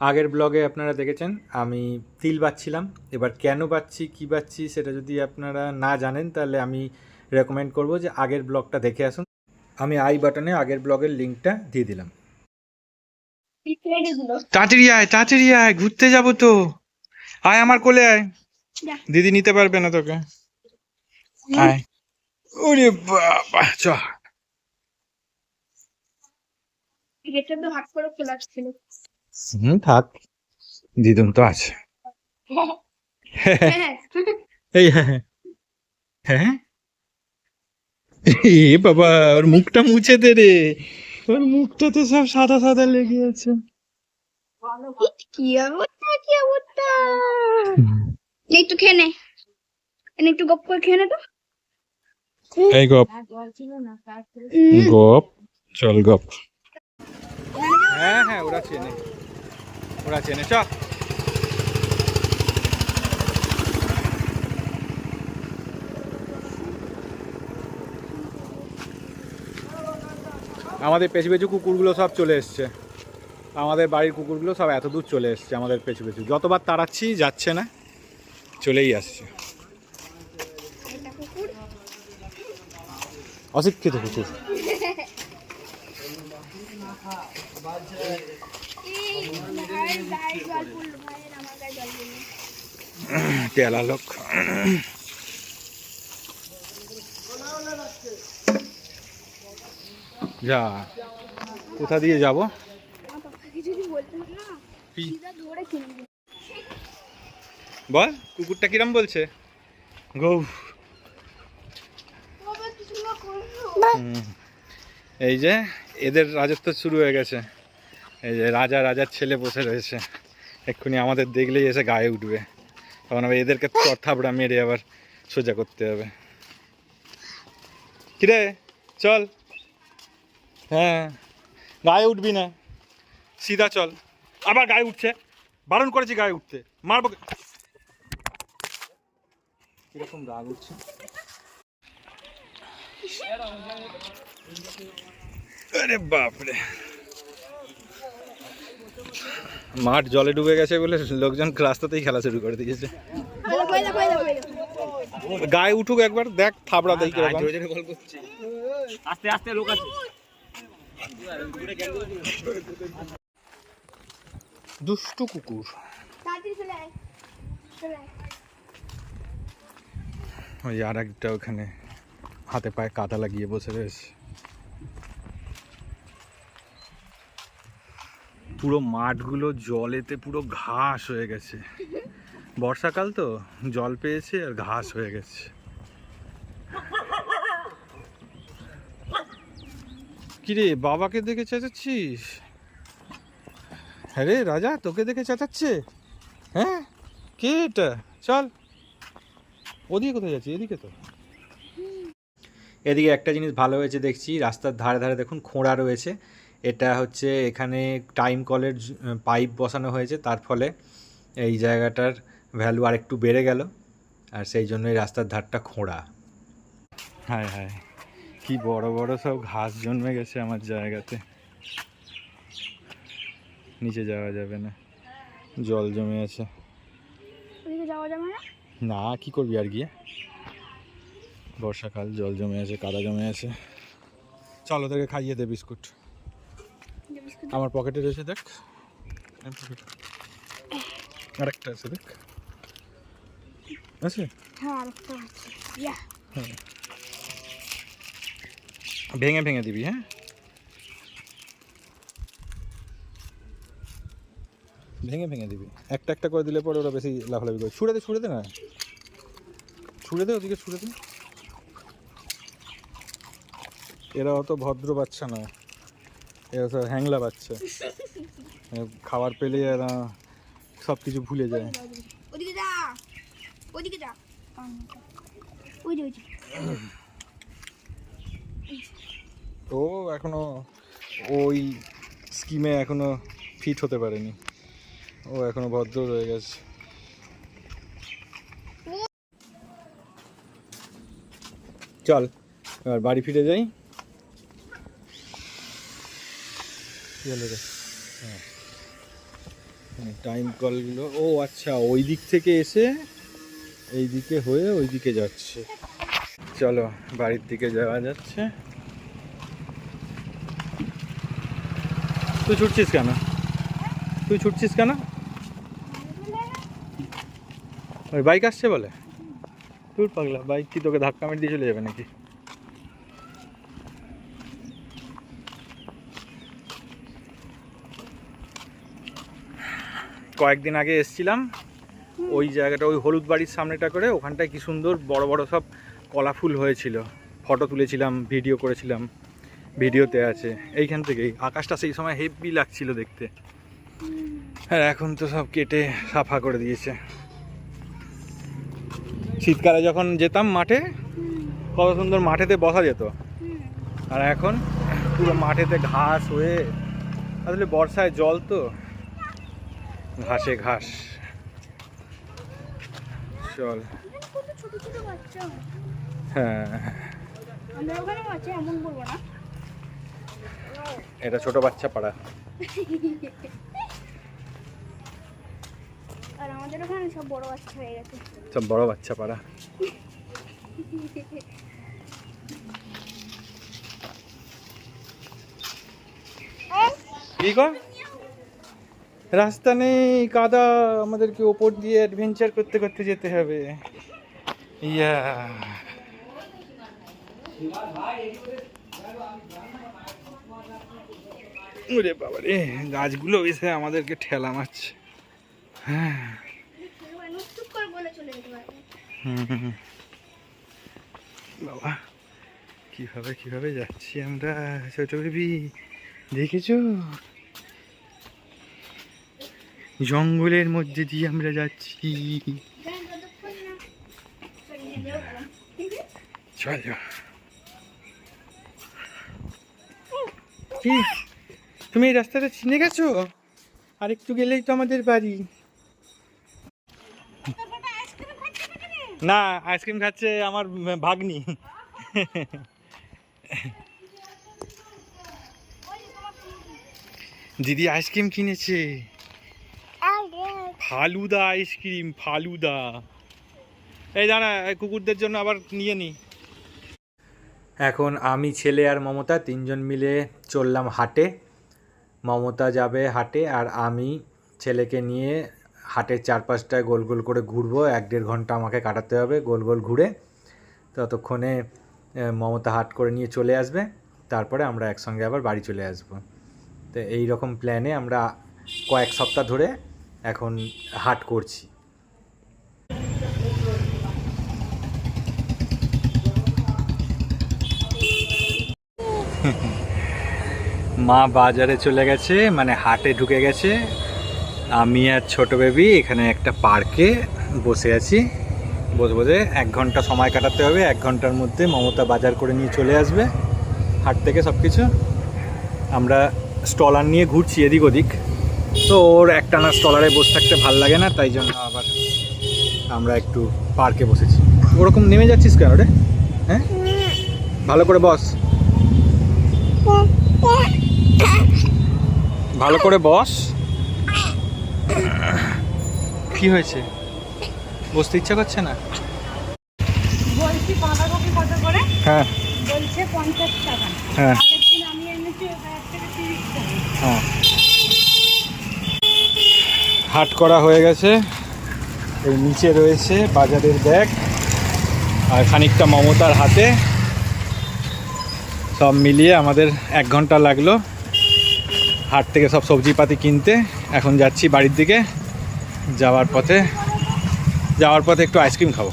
আগের ব্লগে আপনারা দেখেছেন আমি তিল বাচ্ছিলাম এবার কেন বাচ্ছি কী বাচ্ছি সেটা যদি আপনারা না জানেন তাহলে আমি রেকমেন্ড করব যে আগের ব্লগটা দেখে আসুন। আমি আই বাটনে আগের ব্লগের লিঙ্কটা দিয়ে দিলাম। তাড়াতাড়ি আয় তাড়াতাড়ি আয় ঘুরতে যাব তো। আয় আমার কোলে আয়। দিদি নিতে পারবে না তোকে। আয়। ওরে বাবা চ। তো হাত করে হুম থাক। দিদুন তো আছে। হ্যাঁ এই হ্যাঁ হ্যাঁ। এ বাবা ওর মুখটা মুছে দে রে। ওর মুখটাতে সব সাদা সাদা লেগে আছে। কি অবস্থা কি অবস্থা? একটু খেয়ে নে। একটু গপ করে খেয়ে নে তো। এই গপ। গপ চল গপ। হ্যাঁ হ্যাঁ ওরা চেনে। ওরা চেনে চ আমাদের পেছু পেছু কুকুরগুলো সব চলে এসছে। আমাদের বাড়ির কুকুরগুলো সব এত দূর চলে এসছে আমাদের পেছু পেছু। যতবার তাড়াচ্ছি, যাচ্ছে না, চলেই আসছে। অশিক্ষিত কুকুর এই ভাইয়ের গায়ে জল পড়ল ভাইয়ের আমার গায়ে জল পড়ল লোক যা কোথা দিয়ে যাব। বল কুকুরটা কিরম বলছে? গৌ। এই যে এদের রাজত্ব শুরু হয়ে গেছে। এই যে রাজা, রাজার ছেলে বসে রয়েছে। এক্ষুনি আমাদের দেখলেই এসে গায়ে উঠবে। তখন আবার এদেরকে থাবড়া মেরে আবার সোজা করতে হবে। কিরে? চল। হ্যাঁ গায়ে উঠবি না। সিধা চল। আবার গায়ে উঠছে। বারণ করেছি গায়ে উঠতে। মারবো কীরকম রাগ উঠছে? আরে বাপরে। মাঠ জলে ডুবে গেছে বলে লোকজন রাস্তাতেই খেলা শুরু করে দিয়েছে। গায়ে উঠুক একবার দেখ থাবড়া দেই আস্তে আস্তে লোক আছে। দুষ্টু কুকুর। ওই আর একটা ওখানে হাতে পায়ে কাদা লাগিয়ে বসে রয়েছে। পুরো মাঠগুলো জলেতে পুরো ঘাস হয়ে গেছে। বর্ষাকাল তো, জল পেয়েছে আর ঘাস হয়ে গেছে। কিরে, বাবাকে দেখে চেঁচাচ্ছিস? হ্যাঁ রাজা, তোকে দেখে চেঁচাচ্ছে? হ্যাঁ? কে এটা? চল। ওদিকে কোথায় যাচ্ছি এদিকে তো। এদিকে একটা জিনিস ভালো হয়েছে দেখছি, রাস্তার ধারে ধারে দেখুন খোঁড়া রয়েছে। এটা হচ্ছে এখানে টাইম কলের পাইপ বসানো হয়েছে তার ফলে এই জায়গাটার ভ্যালু আর একটু বেড়ে গেল আর সেই জন্য এই রাস্তার ধারটা খোঁড়া। হায় হায় কি বড় বড় সব ঘাস জন্মে গেছে আমার জায়গাতে। নিচে যাওয়া যাবে না জল জমে আছে। ওদিকে যাওয়া যাবে না? না কি করবি আর গিয়ে? বর্ষাকাল জল জমে আছে কাদা জমে আছে। চলো তোকে খাইয়ে দে বিস্কুট। আমার পকেটে রয়েছে দেখ। আরেকটা আছে দেখ। আছে? হ্যাঁ ইয়া। ভেঙে ভেঙে দিবি হ্যাঁ? ভেঙে ভেঙে দিবি। একটা একটা করে দিলে পরে ওরা বেশি লাফালাফি করে। ছুড়ে দে ছুঁড়ে দে না। ছুঁড়ে দে ওদিকে ছুঁড়ে দে। এরা অত ভদ্র বাচ্চা না এরা সব হ্যাংলা বাচ্চা। খাবার পেলে এরা সব কিছু ভুলে যায়। ওদিকে যা ওদিকে যা। ও এখনও ওই স্কিমে এখনও ফিট হতে পারেনি। ও এখনও ভদ্র রয়ে গেছে। চল এবার বাড়ি ফিরে যাই কি হলো রে? হ্যাঁ। টাইম কলগুলো ও আচ্ছা ওই দিক থেকে এসে এই দিকে হয়ে ওই দিকে যাচ্ছে। চলো, বাড়ির দিকে যাওয়া যাচ্ছে। তুই ছুটছিস কেন? তুই ছুটছিস কেন? ওই বাইক আসছে বলে? তোর পাগলা বাইক কি তোকে ধাক্কা মেরে দিয়ে চলে যাবে নাকি? কয়েকদিন আগে এসছিলাম। ওই জায়গাটা, ওই হলুদ বাড়ির সামনেটা করে, ওখানটায় কি সুন্দর বড় বড় সব কলা ফুল হয়েছিল। ফটো তুলেছিলাম, ভিডিও করেছিলাম, ভিডিওতে আছে। এইখান থেকেই, আকাশটা সেই সময় হেভি লাগছিল দেখতে। আর এখন তো সব কেটে সাফা করে দিয়েছে। শীতকালে যখন যেতাম মাঠে, কত সুন্দর মাঠেতে বসা যেত। আর এখন পুরো মাঠেতে ঘাস হয়ে, আসলে বর্ষায় জল তো। ঘাসে ঘাস। চল। কত ছোট ছোট বাচ্চা হ্যাঁ। এটা ছোট বাচ্চা পাড়া। আর আমাদের ওখানে সব বড় বাচ্চা হয়ে গেছে। সব বড় বাচ্চা পাড়া। কি গো? রাস্তা নেই, কাদা, আমাদেরকে ওপর দিয়ে অ্যাডভেঞ্চার করতে করতে যেতে হবে। ইয়া। ওরে বাবা রে, গাছগুলো এসে আমাদেরকে ঠেলা মারছে। হ্যাঁ। বাবা, কীভাবে কীভাবে যাচ্ছি আমরা? ছোট বেবি দেখেছ? জঙ্গলের মধ্যে দিয়ে আমরা যাচ্ছি। চলো তুমি এই রাস্তাটা চিনে গেছো? আর একটু গেলেই তো আমাদের বাড়ি। না, আইসক্রিম খাচ্ছে আমার ভাগ্নি। দিদি আইসক্রিম কিনেছে। Falooda ice cream falooda. এই দাঁড়া কুকুরদের জন্য আবার নিয়ে নি। এখন আমি, ছেলে আর মমতা তিনজন মিলে চললাম হাটে। মমতা যাবে হাটে আর আমি ছেলেকে নিয়ে হাটের চারপাশটায় গোল গোল করে ঘুরবো। এক দেড় ঘণ্টা আমাকে কাটাতে হবে গোল গোল ঘুরে। ততক্ষণে মমতা হাট করে নিয়ে চলে আসবে। তারপরে আমরা একসঙ্গে আবার বাড়ি চলে আসব। তো এই রকম প্ল্যানে আমরা কয়েক সপ্তাহ ধরে এখন হাট করছি। মা বাজারে চলে গেছে মানে হাটে ঢুকে গেছে। আমি আর ছোট বেবি এখানে একটা পার্কে বসে আছি। বসে বসে এক ঘণ্টা সময় কাটাতে হবে, এক ঘণ্টার মধ্যে মমতা বাজার করে নিয়ে চলে আসবে। হাট থেকে সব কিছু আমরা স্টলার নিয়ে ঘুরছি এদিক ওদিক। তো ওর একটানা স্টলারে বসে থাকতে ভালো লাগে না তাই জন্য আবার আমরা একটু পার্কে বসেছি। ওরকম নেমে যাচ্ছিস কেন রে? হ্যাঁ? ভালো করে বস। ভালো করে বস। কি হয়েছে? বসতে ইচ্ছা করছে না? বলছি বাঁধাকপি কত করে? হ্যাঁ। বলছে পঞ্চাশ টাকা। হ্যাঁ। আমি এনেছি এক থেকে তিরিশ টাকা। হ্যাঁ। হাট করা হয়ে গেছে। এই নিচে রয়েছে বাজারের ব্যাগ আর খানিকটা মমতার হাতে। সব মিলিয়ে আমাদের এক ঘণ্টা লাগল হাট থেকে সব সবজিপাতি কিনতে। এখন যাচ্ছি বাড়ির দিকে। যাওয়ার পথে যাওয়ার পথে একটু আইসক্রিম খাব।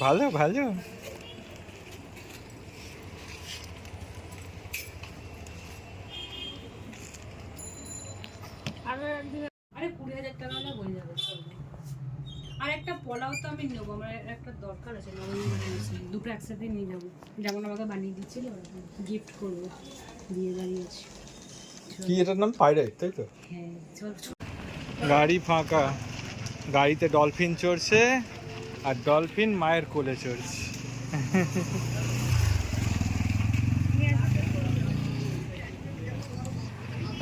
ভালো ভালো। আরও একদিন- আরে কুড়ি হাজার টাকা হলে হয়ে যাবে আর একটা পোলাও তো আমি নেব আমার একটা দরকার আছে দুটো একসাথে নিয়ে যাব। যেমন আমাকে বানিয়ে দিচ্ছিল গিফট করব কি এটার নাম? রাইস তাই তো? হ্যাঁ চল চল। গাড়ি ফাঁকা। গাড়িতে ডলফিন চড়ছে। আর ডলফিন মায়ের কোলে চড়ছে।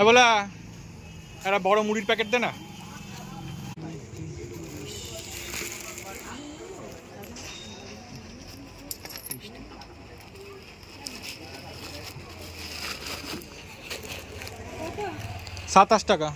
বলা একটা বড় মুড়ির প্যাকেট দে না। সাতাশ টাকা।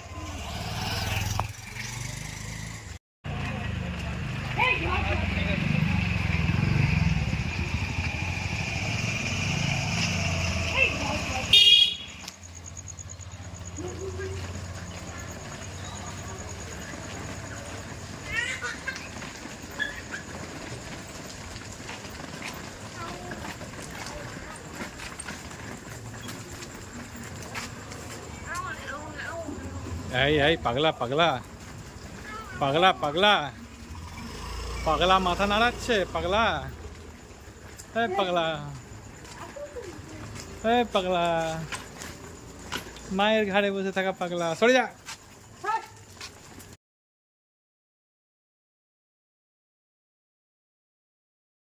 এই এই, পাগলা পাগলা। পাগলা পাগলা। পাগলা মাথা নাড়াচ্ছে, পাগলা। এই পাগলা। এই, পাগলা। মায়ের ঘাড়ে বসে থাকা পাগলা। সরে যা।